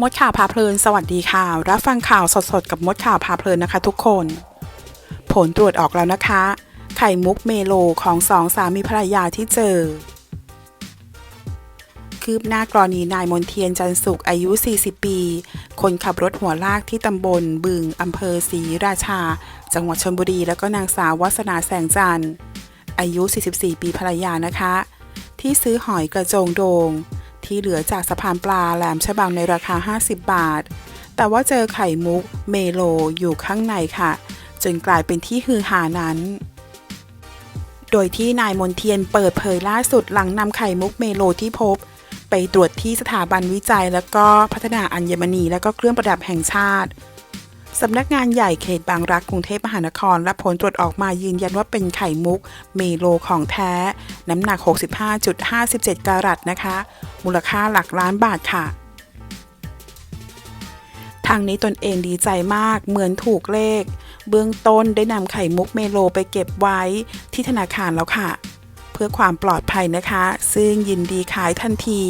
มดข่าวพาเพลิน สวัสดีค่ะ รับฟังข่าวสดๆ กับมดข่าวพาเพลินนะคะทุกคน ผลตรวจออกแล้วนะคะ ไข่มุกเมโลของสองสามีภรรยาที่เจอ คืบหน้ากรณีนายมนเทียนจันสุขอายุ 40 ปี คนขับรถหัวลากที่ตำบล บึงอำเภอศรีราชา จังหวัดชลบุรี แล้วก็นางสาววัสนาแสงจันทร์อายุ 44 ปีภรรยานะคะ ที่ซื้อหอยกระโจงโดง ที่เหลือจากสะพานปลาแหลมฉบังในราคา 50 บาท แต่ว่าเจอไข่มุกเมโลอยู่ข้างในค่ะ จนกลายเป็นที่ฮือหานั้น โดยที่นายมนเทียนเปิดเผยล่าสุดหลังนำไข่มุกเมโลที่พบ ไปตรวจที่สถาบันวิจัย แล้วก็พัฒนาอัญมณีและก็เครื่องประดับแห่งชาติ สำนักงานใหญ่เขตบางรักกรุงเทพมหานครและผลตรวจออกมายืนยันว่าเป็นไข่มุก เมโลของแท้ น้ำหนัก 65.57การัตนะคะ มูลค่าหลักล้านบาทค่ะ ทางนี้ตนเองดีใจมากเหมือนถูกเลข เบื้องต้นได้นำไข่มุกเมโลไปเก็บไว้ที่ธนาคารแล้วค่ะ เพื่อความปลอดภัยนะคะ ซึ่งยินดีขายทันที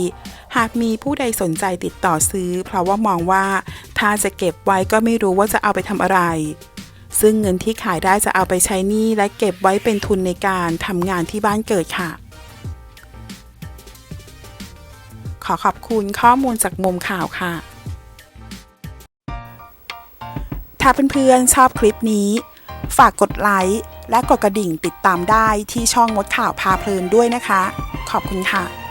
หากมีผู้ใดสนใจติดต่อซื้อ เพราะว่ามองว่าถ้าจะเก็บไว้ก็ไม่รู้ว่าจะเอาไปทำอะไร ซึ่งเงินที่ขายได้จะเอาไปใช้หนี้และเก็บไว้เป็นทุนในการทำงานที่บ้านเกิดค่ะ ขอขอบคุณข้อมูลจากมุมข่าวค่ะ ถ้าเพื่อนๆชอบคลิปนี้ ฝากกดไลค์และกดกระดิ่งติดตามได้ที่ช่องมดข่าวพาเพลินด้วยนะคะ ขอบคุณค่ะ